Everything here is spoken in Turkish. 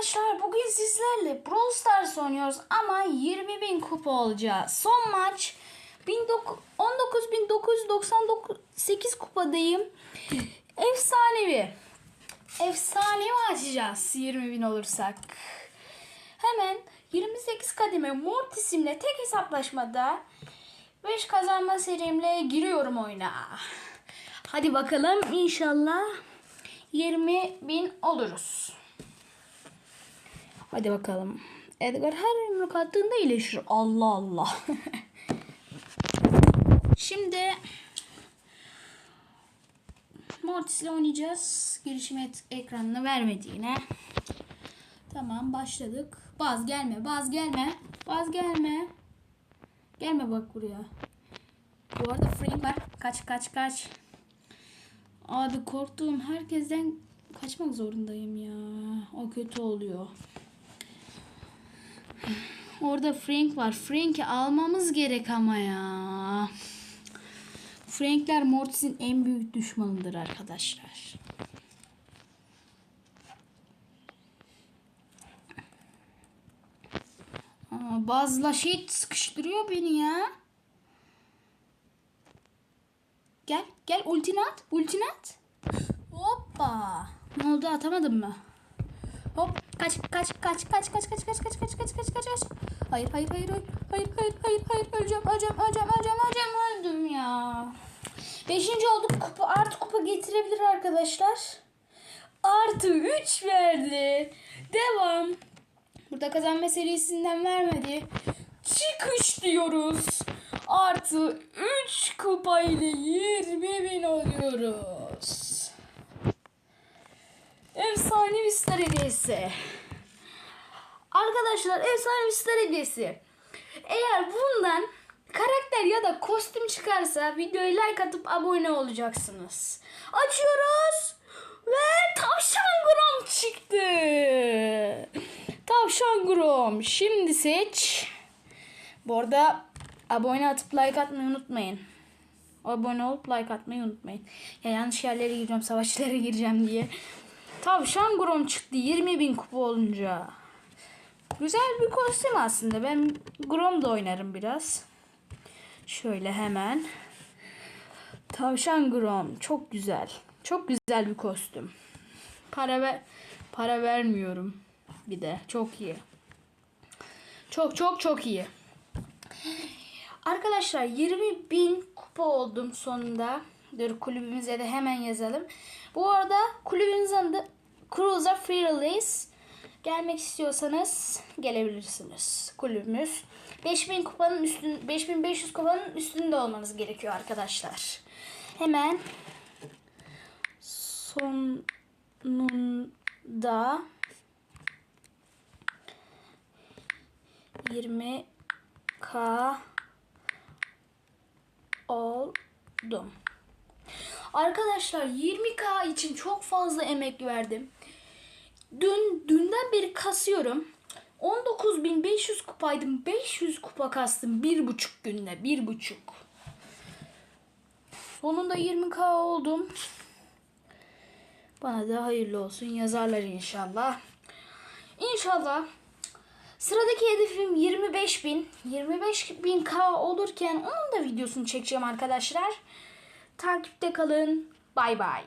Arkadaşlar bugün sizlerle Brawl Stars oynuyoruz ama 20.000 kupa olacağız. Son maç 19.998 kupadayım. Efsanevi. Efsanevi açacağız 20.000 olursak. Hemen 28 kademe Mortis'imle tek hesaplaşmada 5 kazanma serimle giriyorum oyuna. Hadi bakalım inşallah 20.000 oluruz. Hadi bakalım. Edgar her yumruk attığında iyileşir. Allah Allah. Şimdi Mortis'le oynayacağız. Girişim et- ekranını vermediğine. Tamam başladık. Baz gelme, baz gelme. Baz gelme. Gelme bak buraya. Bu arada Frank var. Kaç kaç kaç. Abi korktuğum herkesten kaçmak zorundayım ya. O kötü oluyor. Orada Frank var. Frank'i almamız gerek ama ya. Frankler Mortis'in en büyük düşmanıdır arkadaşlar. Aa, bazıla şey sıkıştırıyor beni ya. Gel gel ultini at. Ultini at. Hoppa. Ne oldu atamadım mı? Hop kaç kaç kaç kaç kaç kaç kaç kaç kaç kaç kaç kaç kaç. Hayır hayır hayır hayır hayır hayır hayır hayır öleceğim öleceğim öleceğim öleceğim öleceğim öldüm ya. Beşinci olduk kupa artı kupa getirebilir arkadaşlar. Artı 3 verdi. Devam. Burada kazanma serisinden vermedi. Çıkış diyoruz. Artı 3 kupa ile 20 bin oluyoruz. Efsanevi star hediyesi. Arkadaşlar efsanevi star hediyesi. Eğer bundan karakter ya da kostüm çıkarsa videoya like atıp abone olacaksınız. Açıyoruz. Ve tavşan grom çıktı. Tavşan grom. Şimdi seç. Bu arada abone atıp like atmayı unutmayın. Abone olup like atmayı unutmayın. Ya yanlış yerlere gireceğim, savaşlara gireceğim diye. Tavşan Grom çıktı 20 bin kupa olunca. Güzel bir kostüm aslında. Ben Grom da oynarım biraz. Şöyle hemen. Tavşan Grom çok güzel. Çok güzel bir kostüm. Para ver para vermiyorum. Bir de çok iyi. Çok çok çok iyi. Arkadaşlar 20 bin kupa oldum sonunda. Dur kulübümüze de hemen yazalım. Bu arada kulübümüzün adı Cruiser Free Release. Gelmek istiyorsanız gelebilirsiniz. Kulübümüz 5000 kupanın üstün 5500 kupanın üstünde olmanız gerekiyor arkadaşlar. Hemen sonunda 20k oldum. Arkadaşlar 20k için çok fazla emek verdim. Dün dünden beri kasıyorum. 19.500 kupaydım. 500 kupa kastım bir buçuk günde. Bir buçuk. Sonunda 20k oldum. Bana da hayırlı olsun yazarlar inşallah. İnşallah Sıradaki hedefim 25 bin. 25 bin K olurken onun da videosunu çekeceğim arkadaşlar. Takipte kalın. Bay bay.